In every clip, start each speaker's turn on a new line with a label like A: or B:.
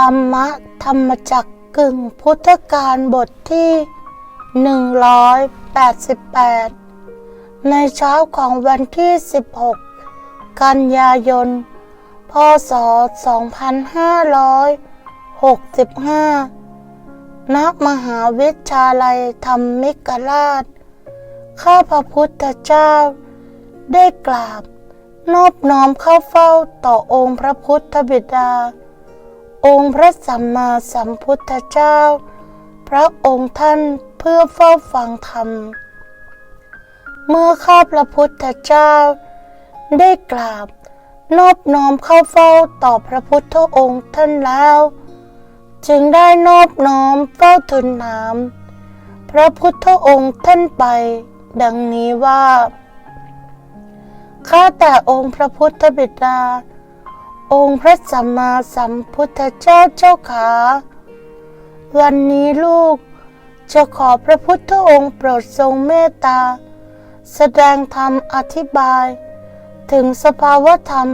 A: ธรรมะธรรมจักกึ่งพุทธการบทที่ 188 ในเช้าของวันที่ 16 กันยายน พศ 2565ณมหาวิทยาลัยธรรมิกราช ข้าพระพุทธเจ้า ได้กราบ นอบน้อมเข้าเฝ้าต่อองค์พระพุทธบิดา องค์พระสัมมาสัมพุทธเจ้า พระองค์ท่านเพื่อเฝ้าฟังธรรม เมื่อข้าพระพุทธเจ้า ได้กราบนอบน้อมเข้าเฝ้าต่อพระพุทธองค์ท่านแล้ว จึงได้นอบน้อมเฝ้าทูลถามพระพุทธองค์ท่านไป ดังนี้ว่าข้าแต่องค์พระพุทธบิดา องค์พระสัมมาสัมพุทธเจ้าเจ้าขา วันนี้ลูกจะขอพระพุทธองค์โปรดทรงเมตตา แสดงธรรมอธิบาย ถึงสภาวธรรม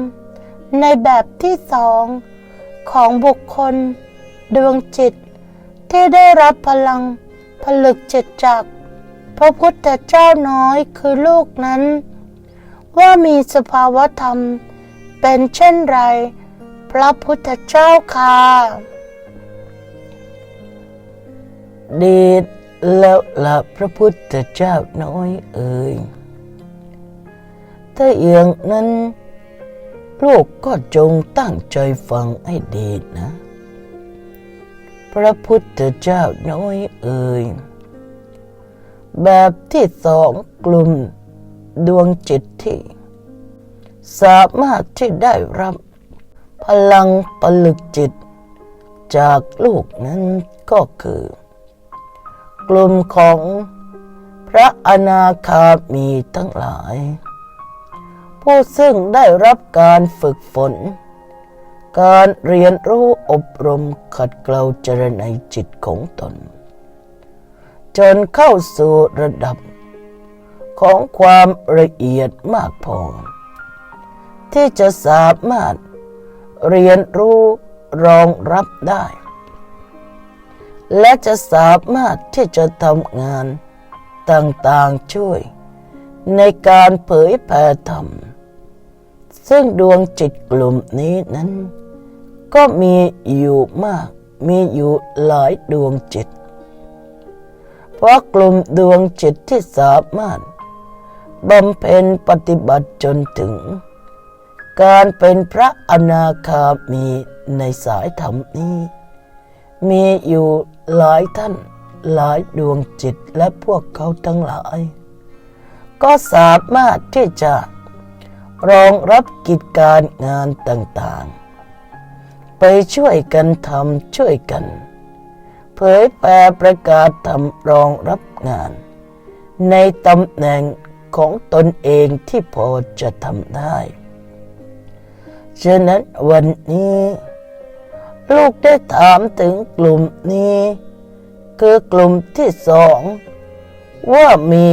A: ในแบบที่สองของบุคคล ดวงจิต ที่ได้รับพลังผลึกจิตจากพระพุทธเจ้าน้อยคือลูกนั้น ว่ามีสภาวธรรม เป็นเช่นไร พระพุทธเจ้าค่ะ
B: ดีแล้วละพระพุทธเจ้าน้อยเอ่ยถ้าอย่างนั้นลูกก็จงตั้งใจฟังให้ดีนะ พระพุทธเจ้าน้อยเอ่ยแบบที่สองกลุ่มดวงจิตที่ สามารถที่ได้รับ พลังปลึกจิต จากลูกนั้นก็คือ กลุ่มของพระอนาคามีทั้งหลาย ผู้ซึ่งได้รับการฝึกฝน การเรียนรู้อบรมขัดเกลาเจรในยจิตของตน จนเข้าสู่ระดับของความละเอียดมากพอ ที่จะสามารถเรียนรู้รองรับได้ และจะสามารถที่จะทำงานต่างๆช่วย ในการเผยแผ่ธรรม ซึ่งดวงจิตกลุ่มนี้นั้น ก็มีอยู่มากมีอยู่หลายดวงจิต เพราะกลุ่มดวงจิตที่สามารถบำเพ็ญปฏิบัติจนถึง การเป็นพระอนาคามีในสายธรรมนี้ มีอยู่หลายท่านหลายดวงจิตและพวกเขาทั้งหลาย ก็สามารถที่จะรองรับกิจการงานต่างๆ ไปช่วยกันทำช่วยกัน เผยแผ่ประกาศทำรองรับงาน ในตำแหน่งของตนเองที่พอจะทำได้ ฉะนั้นวันนี้ ลูกได้ถามถึงกลุ่มนี้ คือกลุ่มที่สอง ว่ามี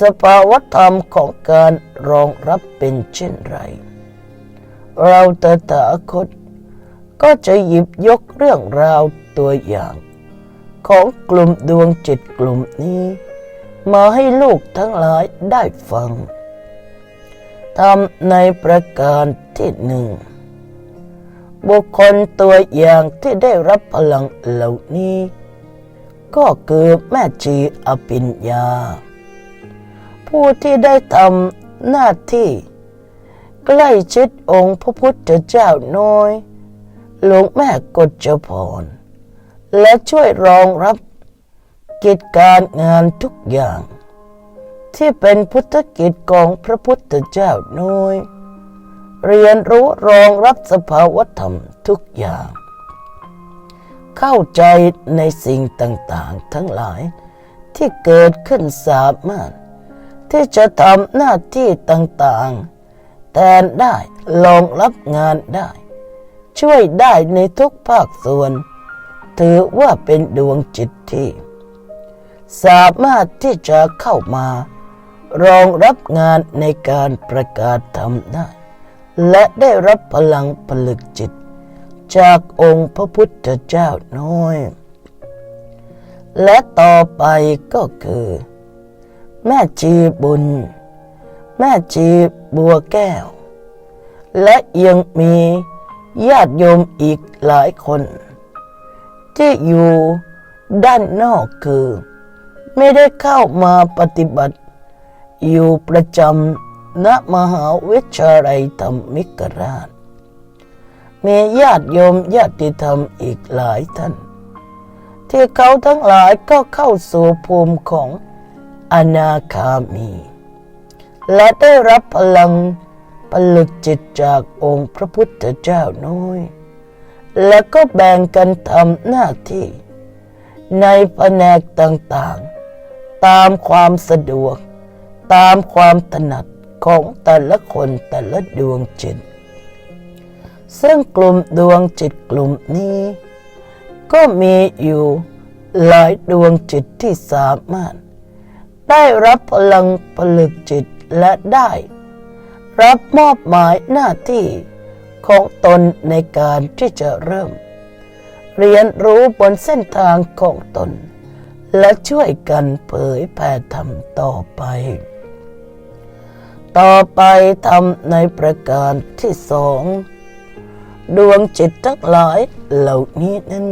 B: สภาวธรรมของการรองรับเป็นเช่นไร เราตถาคต ก็จะหยิบยกเรื่องราวตัวอย่าง ของกลุ่มดวงจิตกลุ่มนี้ มาให้ลูกทั้งหลายได้ฟัง ทำในประการที่หนึ่งบุคคลตัวอย่างที่ได้รับพลังเหล่านี้ ก็คือแม่ชีอภิญญา ผู้ที่ได้ทำหน้าที่ ใกล้ชิดองค์พระพุทธเจ้าน้อย หลวงแม่กฎจพร และช่วยรองรับกิจการงานทุกอย่าง ที่เป็นพุทธกิจของพระพุทธเจ้าน้อย เรียนรู้รองรับสภาวธรรมทุกอย่าง เข้าใจในสิ่งต่างๆทั้งหลายที่เกิดขึ้นสามารถ ที่จะทำหน้าที่ต่างๆ แทนได้รองรับงานได้ ช่วยได้ในทุกภาคส่วน ถือว่าเป็นดวงจิตที่สามารถที่จะเข้ามา รองรับงานในการประกาศทำได้ และได้รับพลังผลึกจิต จากองค์พระพุทธเจ้าน้อย และต่อไปก็คือ แม่ชีบุญ แม่ชีบัวแก้ว และยังมีญาติโยมอีกหลายคน ที่อยู่ด้านนอกคือ ไม่ได้เข้ามาปฏิบัติ อยู่ประจำณมหาวิทยาลัยธรรมิกราช มีญาติโยมญาติธรรมอีกหลายท่าน ที่เขาทั้งหลายก็เข้าสู่ภูมิของอนาคามี และได้รับพลังผลึกจิตจากองค์พระพุทธเจ้าน้อย และก็แบ่งกันทำหน้าที่ ในแผนกต่างๆ ตามความสะดวก ตามความถนัดของแต่ละคนแต่ละดวงจิต ซึ่งกลุ่มดวงจิตกลุ่มนี้ ก็มีอยู่หลายดวงจิตที่สามารถ ได้รับพลังผลึกจิตและได้ รับมอบหมายหน้าที่ของตนในการที่จะเริ่ม เรียนรู้บนเส้นทางของตน และช่วยกันเผยแผ่ธรรมต่อไป ต่อไปทำในประการที่สองดวงจิตทั้งหลายเหล่านี้นั้น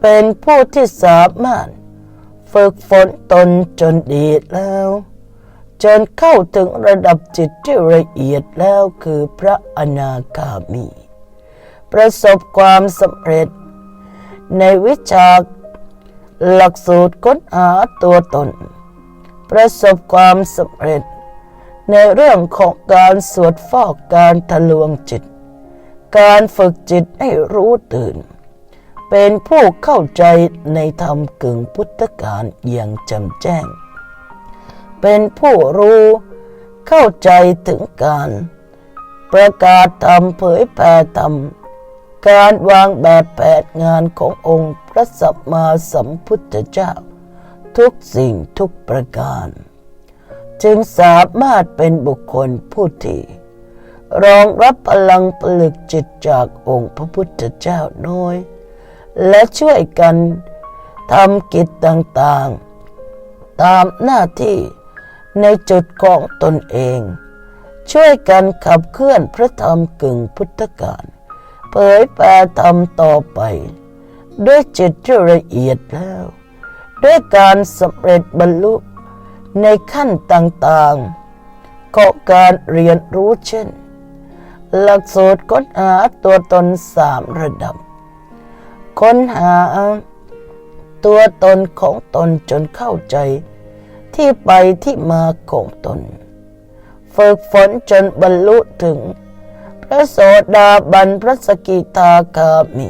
B: เป็นผู้ที่สามารถฝึกฝนตนจนดีแล้ว จนเข้าถึงระดับจิตที่ละเอียดแล้วคือพระอนาคามี ประสบความสำเร็จ ในวิชาหลักสูตรค้นหาตัวตน ประสบความสำเร็จ ในเรื่องของการสวดฟอกการทะลวงจิต การฝึกจิตให้รู้ตื่น เป็นผู้เข้าใจในธรรมกึ่งพุทธการอย่างจ่มแจ้ง เป็นผู้รู้เข้าใจถึงการ ประกาศธรรมเผยแผ่ธรรม การวางแบบแผนงานขององค์พระสัมมาสัมพุทธเจ้า ทุกสิ่งทุกประการ จึงสามารถเป็นบุคคลผู้ที่รองรับพลังผลึกจิตจากองค์พระพุทธเจ้าน้อย และช่วยกันทำกิจต่างๆ ตามหน้าที่ในจุดของตนเอง ช่วยกันขับเคลื่อนพระธรรมกึ่งพุทธการเผยแผ่ธรรมต่อไป ด้วยจิตที่ละเอียดแล้ว ด้วยการสำเร็จบรรลุ ในขั้นต่างๆของการเรียนรู้เช่น หลักสูตรค้นหาตัวตนสามระดับ ค้นหาตัวตนของตนจนเข้าใจที่ไปที่มาของตน ฝึกฝนจนบรรลุถึง พระโสดาบันพระสกิทาคามี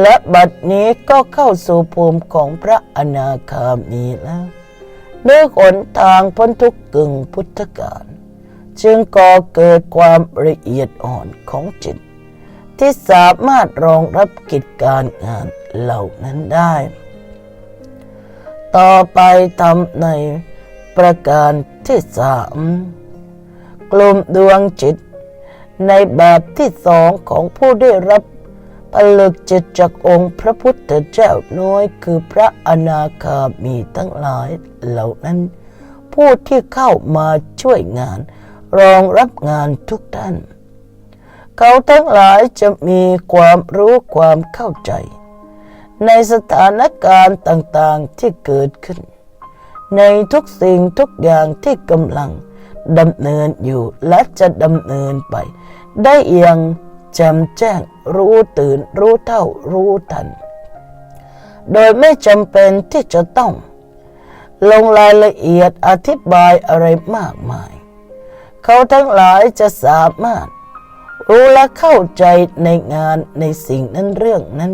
B: และบัดนี้ก็เข้าสู่ภูมิของพระอนาคามีแล้ว ด้วยหนทางพ้นทุกข์กึ่งพุทธการ จึงก่อเกิดความละเอียดอ่อนของจิต ที่สามารถรองรับกิจการงานเหล่านั้นได้ ต่อไปทำในประการที่สามกลุ่มดวงจิต ในแบบที่สองของผู้ได้รับ ผลึกจิตจากองค์พระพุทธเจ้าน้อยคือพระอนาคามีทั้งหลายเหล่านั้น ผู้ที่เข้ามาช่วยงาน รองรับงานทุกท่าน เขาทั้งหลายจะมีความรู้ความเข้าใจ ในสถานการณ์ต่างๆที่เกิดขึ้น ในทุกสิ่งทุกอย่างที่กำลังดำเนินอยู่และจะดำเนินไป ได้อย่างจ่มแจ้ง รู้ตื่นรู้เท่ารู้ทัน โดยไม่จำเป็นที่จะต้อง ลงรายละเอียดอธิบายอะไรมากมาย เขาทั้งหลายจะสามารถ รู้และเข้าใจในงานในสิ่งนั้นเรื่องนั้น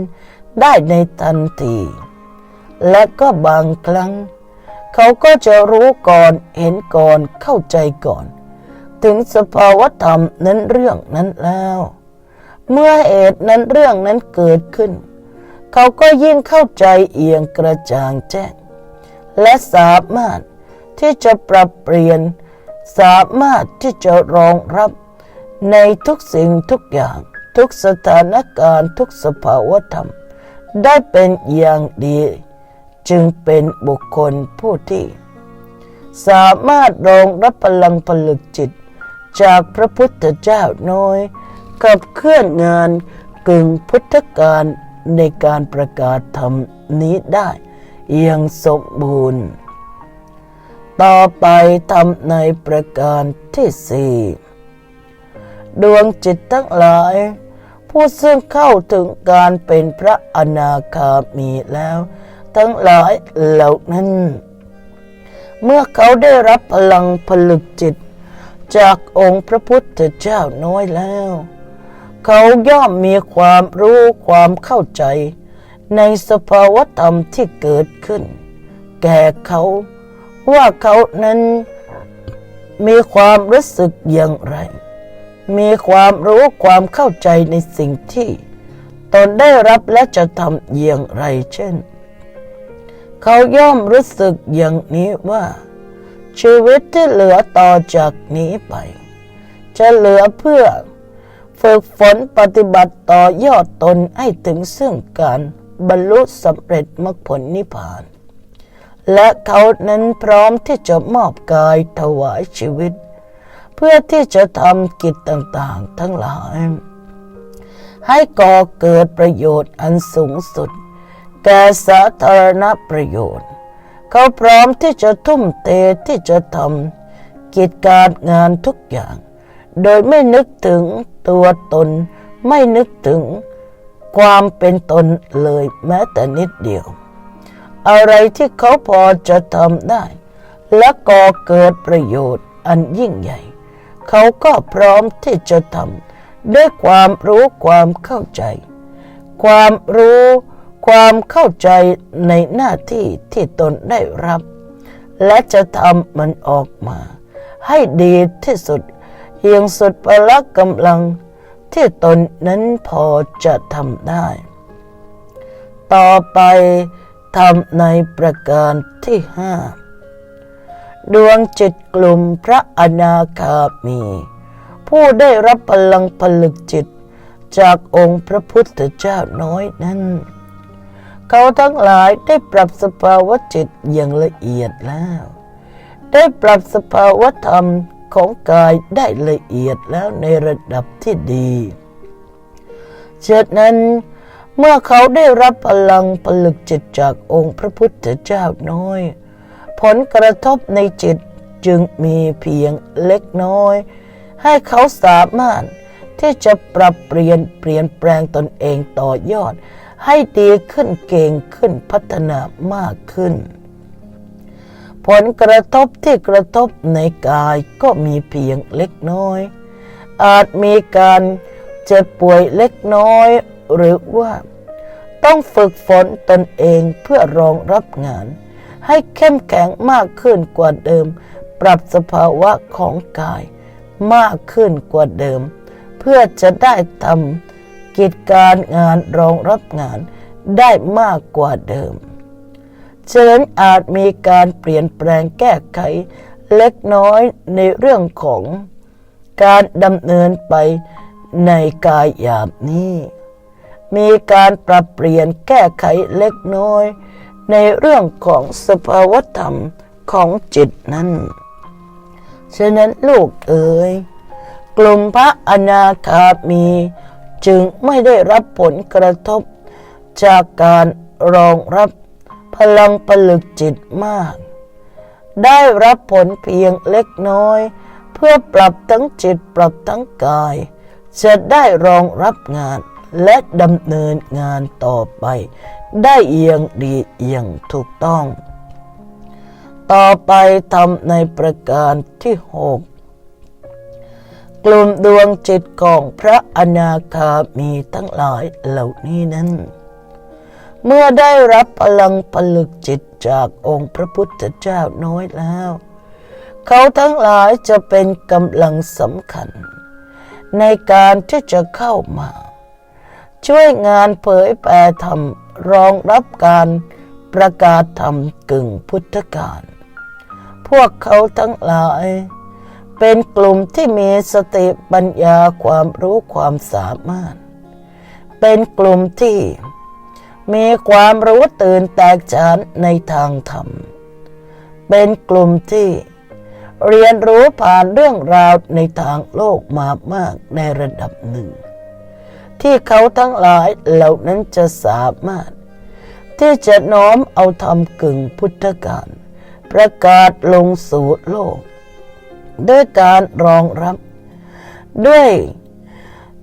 B: ได้ในทันที และก็บางครั้ง เขาก็จะรู้ก่อนเห็นก่อนเข้าใจก่อน ถึงสภาวธรรมนั้นเรื่องนั้นแล้ว เมื่อเหตุนั้นเรื่องนั้นเกิดขึ้น เขาก็ยิ่งเข้าใจเอียงกระจ่างแจ้ง และสามารถที่จะปรับเปลี่ยน สามารถที่จะรองรับในทุกสิ่งทุกอย่าง ทุกสถานการณ์ทุกสภาวธรรม ได้เป็นอย่างดี จึงเป็นบุคคลผู้ที่ สามารถรองรับพลังผลึกจิตจากพระพุทธเจ้าน้อย กับเคลื่อนงานกึ่งพุทธการในการประกาศธรรมนี้ได้อย่างสมบูรณ์ ต่อไปทำในประการที่สี่ดวงจิตทั้งหลาย ผู้ซึ่งเข้าถึงการเป็นพระอนาคามีแล้ว ทั้งหลายเหล่านั้น เมื่อเขาได้รับพลังผลึกจิต จากองค์พระพุทธเจ้าน้อยแล้ว เขาย่อมมีความรู้ความเข้าใจ ในสภาวธรรมที่เกิดขึ้น แก่เขาว่าเขานั้นมีความรู้สึกอย่างไร มีความรู้ความเข้าใจในสิ่งที่ตนได้รับและจะทำอย่างไรเช่น เขาย่อมรู้สึกอย่างนี้ว่า ชีวิตที่เหลือต่อจากนี้ไป จะเหลือเพื่อ ฝึกฝนปฏิบัติต่อยอดตนให้ถึงซึ่งการบรรลุสำเร็จมรรคผลนิพพาน และเขานั้นพร้อมที่จะมอบกายถวายชีวิต เพื่อที่จะทำกิจต่างๆทั้งหลาย ให้ก่อเกิดประโยชน์อันสูงสุด แก่สาธารณประโยชน์ เขาพร้อมที่จะทุ่มเทที่จะทำกิจการงานทุกอย่าง โดยไม่นึกถึง ตัวตน ไม่นึกถึงความเป็นตนเลยแม้แต่นิดเดียว อะไรที่เขาพอจะทำได้ และก่อเกิดประโยชน์อันยิ่งใหญ่ เขาก็พร้อมที่จะทำด้วยความรู้ความเข้าใจ ความรู้ความเข้าใจในหน้าที่ที่ตนได้รับ และจะทำมันออกมา ให้ดีที่สุด เพียงสุดพละกำลังที่ตนนั้นพอจะทำได้ ต่อไปทำในประการที่ห้าดวงจิตกลุ่มพระอนาคามี ผู้ได้รับพลังผลึกจิตจากองค์พระพุทธเจ้าน้อยนั้น เขาทั้งหลายได้ปรับสภาวะจิตอย่างละเอียดแล้ว ได้ปรับสภาวะธรรม ของกายได้ละเอียดแล้วในระดับที่ดีฉะนั้นเมื่อเขาได้รับพลังผลึกจิตจากองค์พระพุทธเจ้าน้อย ผลกระทบในจิตจึงมีเพียงเล็กน้อย ให้เขาสามารถที่จะปรับเปลี่ยนเปลี่ยนแปลงตนเองต่อยอด ให้ดีขึ้นเก่งขึ้นพัฒนามากขึ้น ผลกระทบที่กระทบในกายก็มีเพียงเล็กน้อย อาจมีการเจ็บป่วยเล็กน้อย หรือว่าต้องฝึกฝนตนเองเพื่อรองรับงาน ให้เข้มแข็งมากขึ้นกว่าเดิม ปรับสภาวะของกายมากขึ้นกว่าเดิม เพื่อจะได้ทำกิจการงานรองรับงานได้มากกว่าเดิม ฉะนั้นอาจมีการเปลี่ยนแปลงแก้ไขเล็กน้อยในเรื่องของการดำเนินไปในกายหยาบนี้ มีการปรับเปลี่ยนแก้ไขเล็กน้อย ในเรื่องของสภาวธรรมของจิตนั้น ฉะนั้นลูกเอ๋ยกลุ่มพระอนาคามีจึงไม่ได้รับผลกระทบจากการรองรับ พลังผลึกจิตมาก ได้รับผลเพียงเล็กน้อย เพื่อปรับทั้งจิตปรับทั้งกาย จะได้รองรับงานและดำเนินงานต่อไป ได้เอียงดีเอียงถูกต้อง ต่อไปทำในประการที่หกกลุ่มดวงจิตของพระอนาคามีทั้งหลายเหล่านี้นั้น เมื่อได้รับพลังผลึกจิตจากองค์พระพุทธเจ้าน้อยแล้ว เขาทั้งหลายจะเป็นกำลังสำคัญ ในการที่จะเข้ามา ช่วยงานเผยแผ่ธรรมรองรับการประกาศธรรมกึ่งพุทธการ พวกเขาทั้งหลาย เป็นกลุ่มที่มีสติปัญญาความรู้ความสามารถ เป็นกลุ่มที่ มีความรู้ตื่นแตกฉานในทางธรรม เป็นกลุ่มที่เรียนรู้ผ่านเรื่องราวในทางโลกมามากในระดับหนึ่ง ที่เขาทั้งหลายเหล่านั้นจะสามารถ ที่จะน้อมเอาธรรมกึ่งพุทธการ ประกาศลงสู่โลก ด้วยการรองรับ ด้วย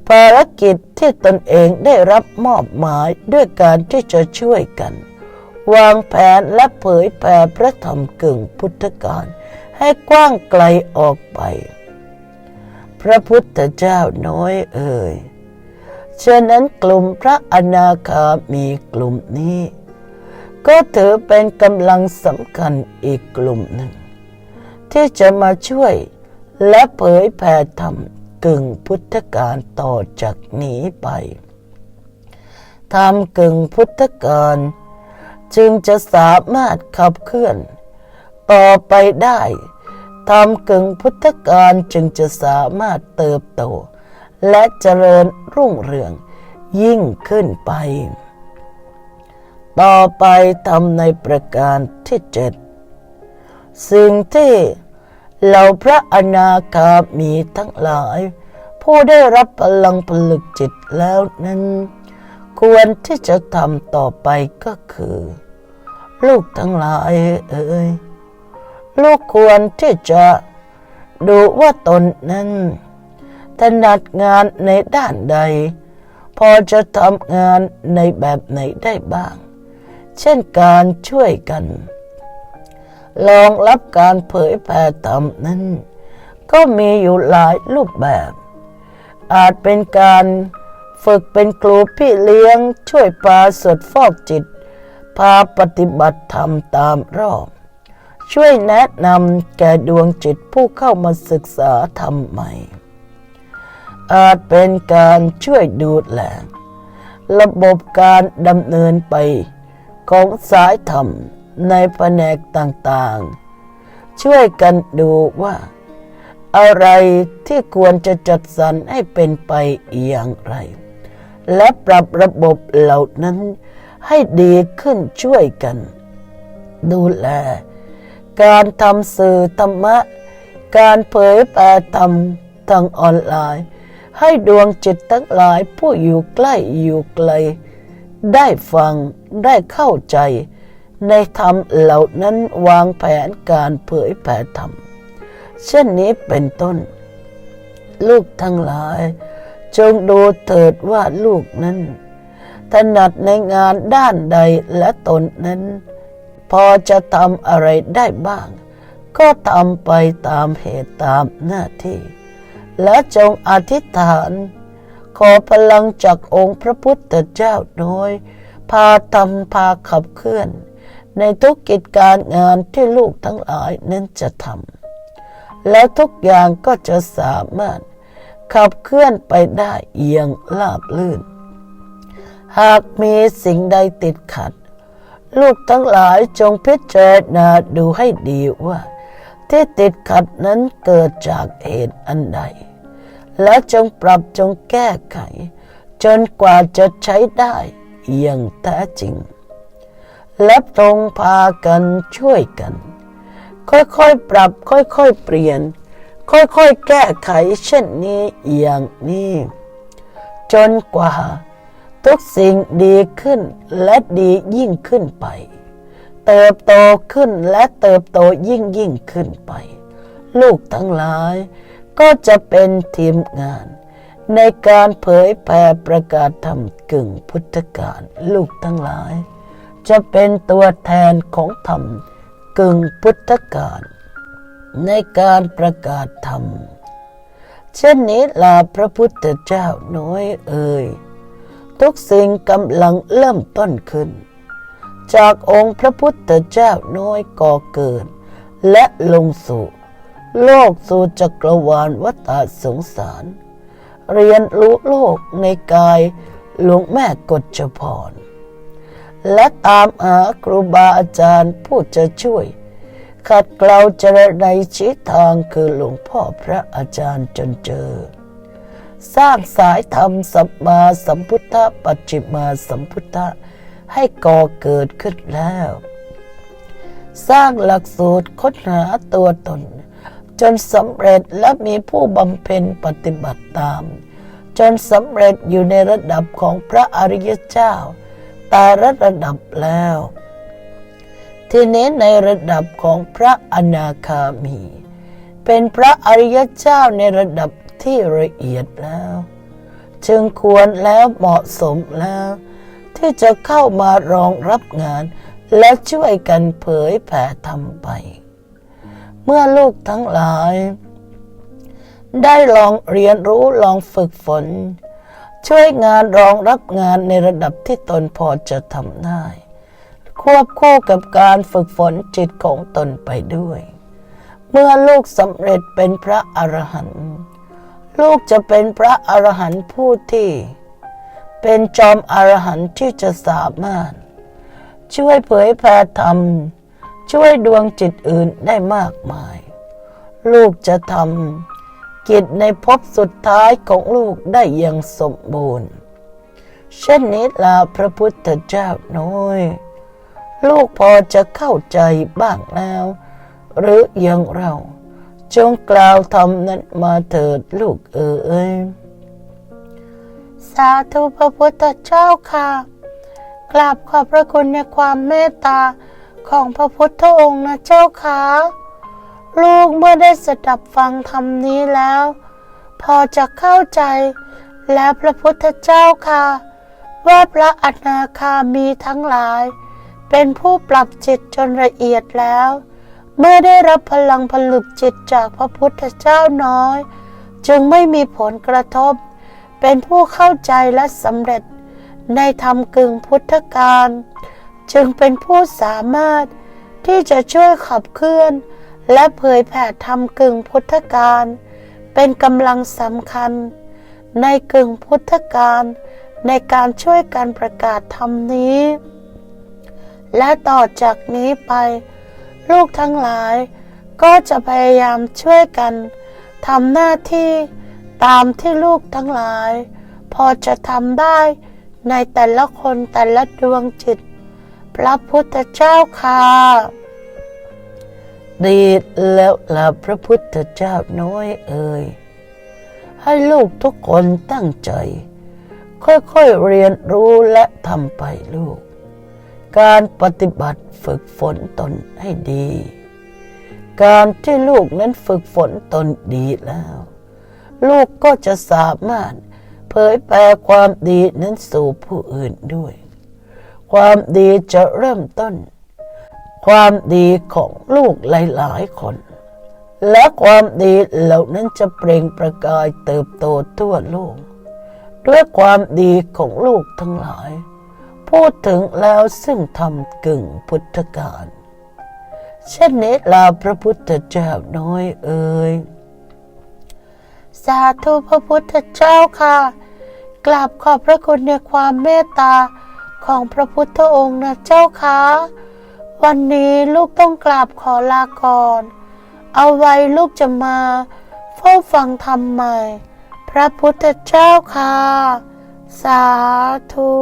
B: ภารกิจที่ตนเองได้รับมอบหมายด้วยการที่จะช่วยกัน วางแผนและเผยแผ่พระธรรมกึ่งพุทธการให้กว้างไกลออกไป พระพุทธเจ้าน้อยเอ่ยฉะนั้นกลุ่มพระอนาคามีกลุ่มนี้ ก็ถือเป็นกำลังสำคัญอีกกลุ่มหนึ่ง ที่จะมาช่วยและเผยแผ่ธรรม กึ่งพุทธการต่อจากนี้ไปธรรมกึ่งพุทธการจึงจะสามารถขับเคลื่อน ต่อไปได้ธรรมกึ่งพุทธการจึงจะสามารถเติบโต และเจริญรุ่งเรืองยิ่งขึ้นไป ต่อไปทำในประการที่เจ็ดสิ่งที่ เหล่าพระอนาคามีทั้งหลาย ผู้ได้รับพลังผลึกจิตแล้วนั้น ควรที่จะทำต่อไปก็คือ ลูกทั้งหลายเอ่ยลูกควรที่จะดูว่าตนนั้นถนัดงานในด้านใด พอจะทำงานในแบบไหนได้บ้าง เช่นการช่วยกัน ลองรับการเผยแผ่ธรรมนั้น ก็มีอยู่หลายรูปแบบ อาจเป็นการฝึกเป็นครูพี่เลี้ยงช่วยปลาสดฟอกจิต พาปฏิบัติธรรมตามรอบ ช่วยแนะนำแก่ดวงจิตผู้เข้ามาศึกษาธรรมใหม่ อาจเป็นการช่วยดูแลระบบการดำเนินไปของสายธรรม ในแผนกต่างๆ ช่วยกันดูว่า อะไรที่ควรจะจัดสรรให้เป็นไปอย่างไร และปรับระบบเหล่านั้นให้ดีขึ้นช่วยกัน ดูแล การทำสื่อธรรมะ การเผยแผ่ธรรมทางออนไลน์ ให้ดวงจิตทั้งหลายผู้อยู่ใกล้อยู่ไกล ได้ฟังได้เข้าใจ ในธรรมเหล่านั้นวางแผนการเผยแผ่ธรรม เช่นนี้เป็นต้น ลูกทั้งหลาย จงดูเถิดว่าลูกนั้น ถนัดในงานด้านใดและตนนั้น พอจะทำอะไรได้บ้าง ก็ทำไปตามเหตุตามหน้าที่ และจงอธิษฐานขอพลังจากองค์พระพุทธเจ้าโดยพาทำพาขับเคลื่อน ในทุกกิจการงานที่ลูกทั้งหลายนั้นจะทำและทุกอย่างก็จะสามารถขับเคลื่อนไปได้อย่างราบลื่น หากมีสิ่งใดติดขัด ลูกทั้งหลายจงพิจารณาดูให้ดีว่า ที่ติดขัดนั้นเกิดจากเหตุอันใด และจงปรับจงแก้ไข จนกว่าจะใช้ได้อย่างแท้จริง และตรงพากันช่วยกัน ค่อยๆปรับค่อยๆเปลี่ยน ค่อยๆแก้ไขเช่นนี้อย่างนี้ จนกว่า ทุกสิ่งดีขึ้นและดียิ่งขึ้นไป เติบโตขึ้นและเติบโตยิ่งยิ่งขึ้นไป ลูกทั้งหลายก็จะเป็นทีมงาน ในการเผยแผ่ประกาศธรรมกึ่งพุทธการลูกทั้งหลาย จะเป็นตัวแทนของธรรมกึ่งพุทธการในการประกาศธรรม เช่นนี้ลาพระพุทธเจ้าน้อยเอ่ยทุกสิ่งกำลังเริ่มต้นขึ้น จากองค์พระพุทธเจ้าน้อยก่อเกิด และลงสู่ โลกสู่จักรวาลวัฏสงสาร เรียนรู้โลกในกายหลวงแม่กฎจพร และตามหาครูบาอาจารย์ผู้จะช่วย ขัดเกลาเจรในชี้ทางคือหลวงพ่อพระอาจารย์จนเจอ สร้างสายธรรมสัมมาสัมพุทธปัจจิมาสัมพุทธะให้ก่อเกิดขึ้นแล้ว สร้างหลักสูตรค้นหาตัวตน จนสำเร็จและมีผู้บำเพ็ญปฏิบัติตาม จนสำเร็จอยู่ในระดับของพระอริยเจ้า แต่ละระดับแล้ว ทีนี้ในระดับของพระอนาคามี เป็นพระอริยเจ้าในระดับที่ละเอียดแล้ว จึงควรแล้วเหมาะสมแล้ว ที่จะเข้ามารองรับงาน และช่วยกันเผยแผ่ธรรมไป เมื่อลูกทั้งหลาย ได้ลองเรียนรู้ลองฝึกฝน ช่วยงานรองรับงานในระดับที่ตนพอจะทำได้ ควบคู่กับการฝึกฝนจิตของตนไปด้วย เมื่อลูกสำเร็จเป็นพระอรหันต์ลูกจะเป็นพระอรหันต์ผู้ที่ เป็นจอมอรหันต์ที่จะสามารถ ช่วยเผยแผ่ธรรม ช่วยดวงจิตอื่นได้มากมาย ลูกจะทำ กิจในภพสุดท้ายของลูกได้อย่างสมบูรณ์ เช่นนี้ลาพระพุทธเจ้าน้อย ลูกพอจะเข้าใจบ้างแล้ว หรืออย่างเราจงกล่าวธรรมนั้นมาเถิดลูกเอ๋ย
A: สาธุพระพุทธเจ้าค่ะกราบขอบพระคุณในความเมตตาของพระพุทธองค์นะเจ้าค่ะ ลูกเมื่อได้สดับฟังธรรมนี้แล้ว พอจะเข้าใจและพระพุทธเจ้าค่ะ ว่าพระอนาคามีทั้งหลาย เป็นผู้ปรับจิตจนละเอียดแล้ว เมื่อได้รับพลังผลึกจิตจากพระพุทธเจ้าน้อย จึงไม่มีผลกระทบ เป็นผู้เข้าใจและสำเร็จ ในธรรมกึ่งพุทธการ จึงเป็นผู้สามารถที่จะช่วยขับเคลื่อน และเผยแผ่ธรรมกึ่งพุทธการ เป็นกำลังสำคัญ ในกึ่งพุทธการ ในการช่วยการประกาศธรรมนี้ และต่อจากนี้ไป ลูกทั้งหลาย ก็จะพยายามช่วยกันทำหน้าที่ตามที่ลูกทั้งหลาย พอจะทำได้ในแต่ละคนแต่ละดวงจิต พระพุทธเจ้าค่ะ
B: ดีแล้วล่ะพระพุทธเจ้าน้อยเอ่ยให้ลูกทุกคนตั้งใจ ค่อยๆเรียนรู้และทำไปลูก การปฏิบัติฝึกฝนตนให้ดี การที่ลูกนั้นฝึกฝนตนดีแล้ว ลูกก็จะสามารถเผยแผ่ความดีนั้นสู่ผู้อื่นด้วย ความดีจะเริ่มต้น ความดีของลูกหลายๆคน และความดีเหล่านั้นจะเปล่งประกายเติบโตทั่วโลกด้วยความดีของลูกทั้งหลาย พูดถึงแล้วซึ่งทำกึ่งพุทธการเช่นนี้ลาพระพุทธเจ้าน้อยเอ่ย
A: สาธุพระพุทธเจ้าค่ะกราบขอบพระคุณในความเมตตาของพระพุทธองค์นะเจ้าค่ะ วันนี้ลูกต้องกราบขอลาก่อน เอาไว้ลูกจะมา เฝ้าฟังธรรมใหม่ พระพุทธเจ้าค่ะ สาธุ